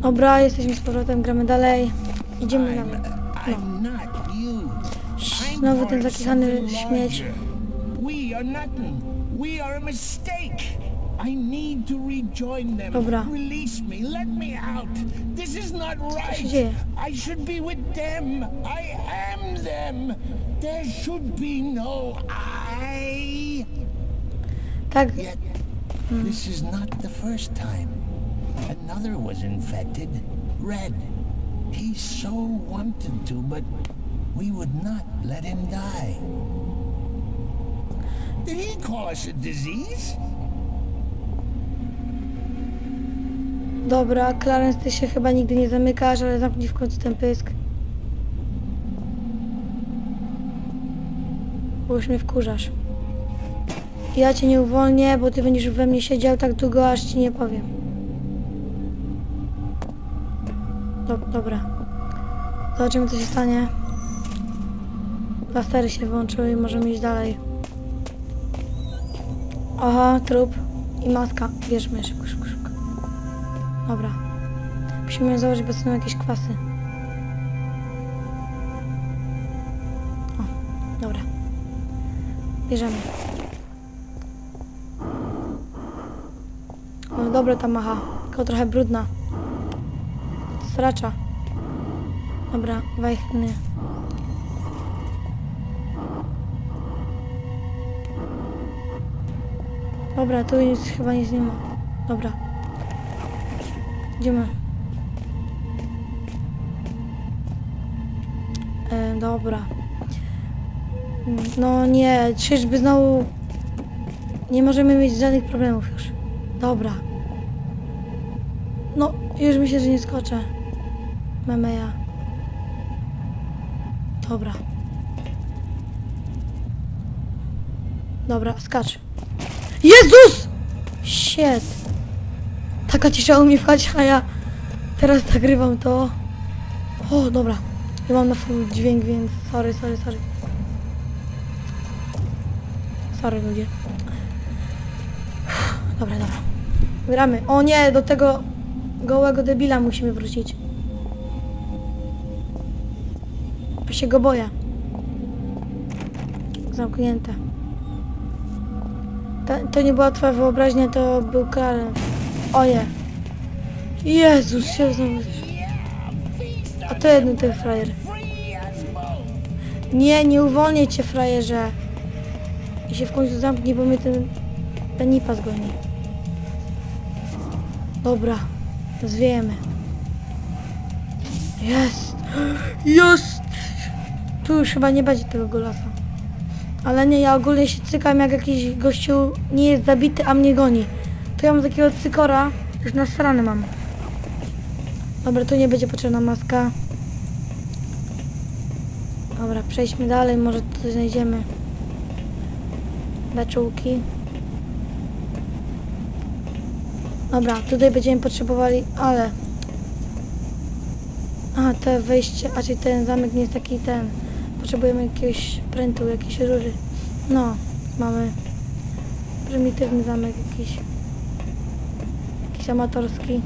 Dobra, jesteśmy z powrotem, gramy dalej. Idziemy you. I'm Znowu ten zakichany śmieć. Dobra. Not right. dzieje? I should be with them. I am them. There should be no I. Tak, Yet, this is not the first time. Another was infected. Red. He so wanted to, but we would not let him die. Did he call us a disease? dobra, Clarence, ty się chyba nigdy nie zamykasz, ale zamknij w końcu ten pysk. Bo już mnie wkurzasz. Ja cię nie uwolnię, bo ty będziesz we mnie siedział tak długo, aż ci nie powiem. Dobra. Zobaczymy, co się stanie. Plastery się włączyły i możemy iść dalej. Aha, trup i maska. Bierzmy szybko, szybko, szybko. Dobra. Musimy założyć, bo są jakieś kwasy. O, dobra. Bierzemy. No dobra ta macha, tylko trochę brudna. Stracza. Dobra, wajchny. Dobra, tu nic, chyba nic nie ma. Dobra. Idziemy. E, dobra. No nie, czyżby znowu... Nie możemy mieć żadnych problemów już. Dobra. No, już myślę, że nie skoczę. Memeja. Dobra. Dobra, skacz. Jezus! Shit. Taka cisza u mnie wchodzi, a ja teraz nagrywam to. O, dobra. Ja mam na full dźwięk, więc sorry, sorry, sorry. Sorry ludzie. Dobra, dobra. Gramy. O nie, do tego gołego debila musimy wrócić. Się go boję. Zamknięte. To, to nie była twoja wyobraźnia, to był Karen. Oje. Jezus się znowu... A to jeden ten frajer. Nie, nie uwolnię cię, frajerze. I się w końcu zamknij, bo mnie ten... Ten nipas goni. Dobra. Zwiejemy. Jest. Jest. Tu już chyba nie będzie tego golasa. Ale nie, ja ogólnie się cykam jak jakiś gościu nie jest zabity, a mnie goni. To ja mam takiego cykora, już na stronę mam. Dobra, tu nie będzie potrzebna maska. Dobra, przejdźmy dalej, może coś znajdziemy. Beczułki. Dobra, tutaj będziemy potrzebowali, ale... A, te wejście, a czyli ten zamek nie jest taki ten. Potrzebujemy jakiegoś prętu, jakieś rury. No, mamy prymitywny zamek jakiś. Jakiś amatorski.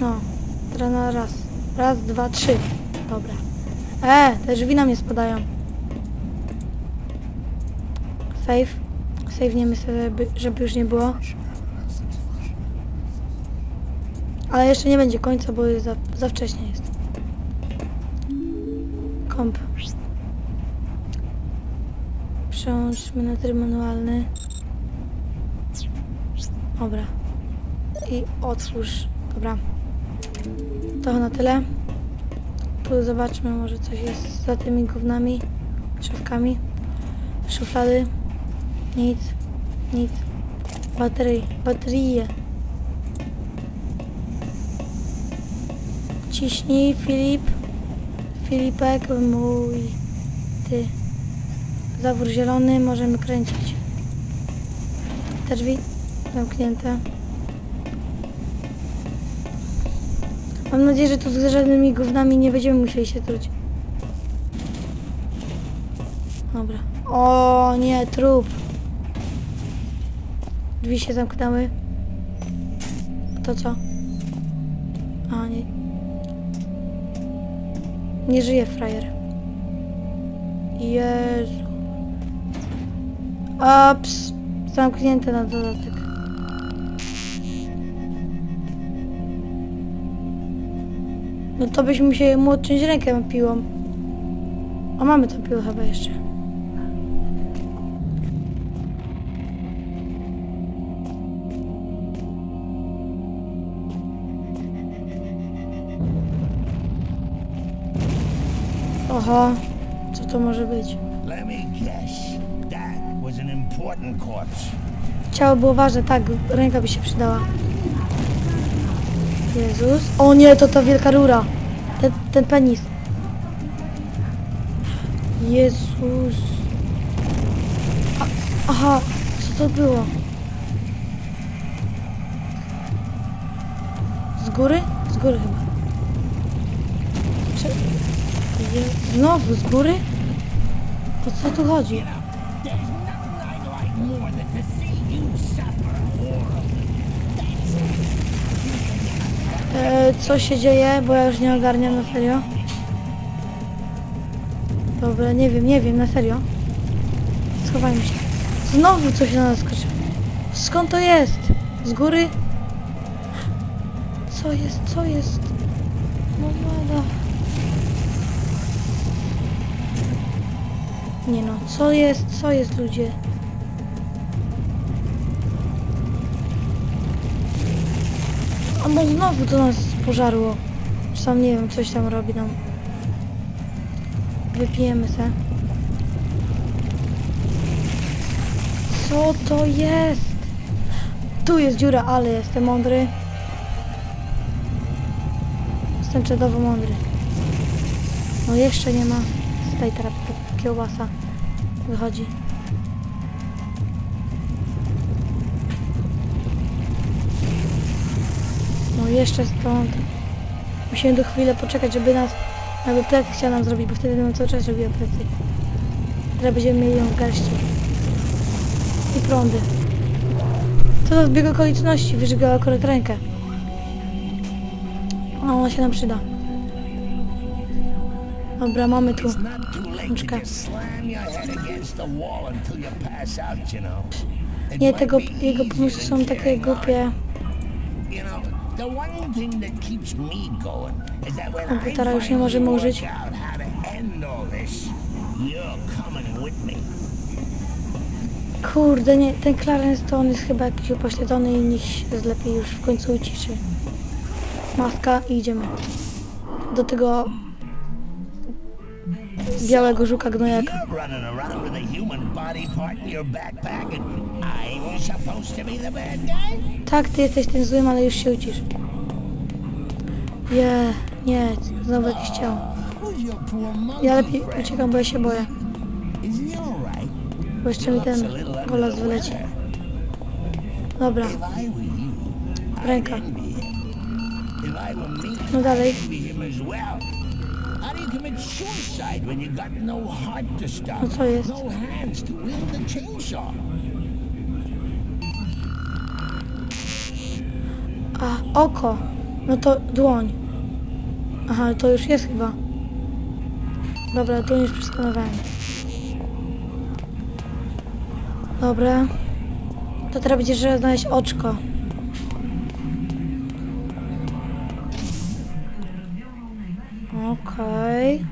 No, teraz na raz. Raz, dwa, trzy. Dobra. E, te drzwi na mnie spadają. Save. Save'niemy sobie, żeby, żeby już nie było. Ale jeszcze nie będzie końca, bo za, za wcześnie jest. Komp. Przełączmy na tryb manualny. Dobra. I otwórz. Dobra. To na tyle. Tu zobaczmy, może coś jest za tymi gównami, szafkami. Szuflady. Nic. Nic. Baterii. Baterie. Ciśnij, Filip. Filipek, mój. Ty. Zawór zielony, możemy kręcić. Te drzwi zamknięte. Mam nadzieję, że tu z żadnymi gównami nie będziemy musieli się truć. Dobra. O nie, trup. Drzwi się zamknęły. To co? A, nie. Nie żyje frajer. Jezu. Ups. Zamknięte na dodatek. No to byśmy się mu odciąć rękę piłą. A mamy tą piłę chyba jeszcze. Oho, co to może być? Ciało było ważne, tak, ręka by się przydała. Jezus. O nie, to ta wielka rura. Ten, ten penis. Jezus. A, aha, co to było? Z góry? Z góry chyba. Czy... Znowu z góry? O co tu chodzi? E, co się dzieje, bo ja już nie ogarniam na serio. Dobra, nie wiem, nie wiem, na serio. Schowajmy się. Znowu coś na nas skoczy. Skąd to jest? Z góry? Co jest, co jest? No mada. Nie no, co jest, co jest ludzie? A bo znowu to nas pożarło. Sam nie wiem, coś tam robi nam. Wypijemy se. Co to jest? Tu jest dziura, ale jestem mądry. Jestem czadowo mądry. No jeszcze nie ma. Tutaj teraz kiełbasa wychodzi. No jeszcze stąd. Musimy do chwilę poczekać, żeby nas, aby plecy chciał nam zrobić, bo wtedy nam cały czas robiła plecy. Teraz będziemy mieli ją w garści. I prądy. Co za zbieg okoliczności, wyżygała akurat rękę. A ona się nam przyda. Dobra, mamy tu. It Nie, tego, jego pomysły są takie głupie. Komputera już nie możemy użyć. Kurde, nie, ten Clarence to on jest chyba jakiś upośledzony i niech się lepiej już w końcu uciszy. Maska i idziemy. Do tego białego żuka gnojaka. Tak, ty jesteś tym złym, ale już się ucisz. Nie, nie, znowu jakieś ciało. Ja lepiej uciekam, bo ja się boję. Bo jeszcze mi ten golas wyleci. Dobra, Ręka. no dalej. Commit suicide when you got no heart to stop? No co jest? No hands to wield the chainsaw? A, oko. No to dłoń. Aha, to już jest chyba. Dobra, dłoń już przeskanowałem. Dobra. To teraz będzie trzeba znaleźć oczko. Okay.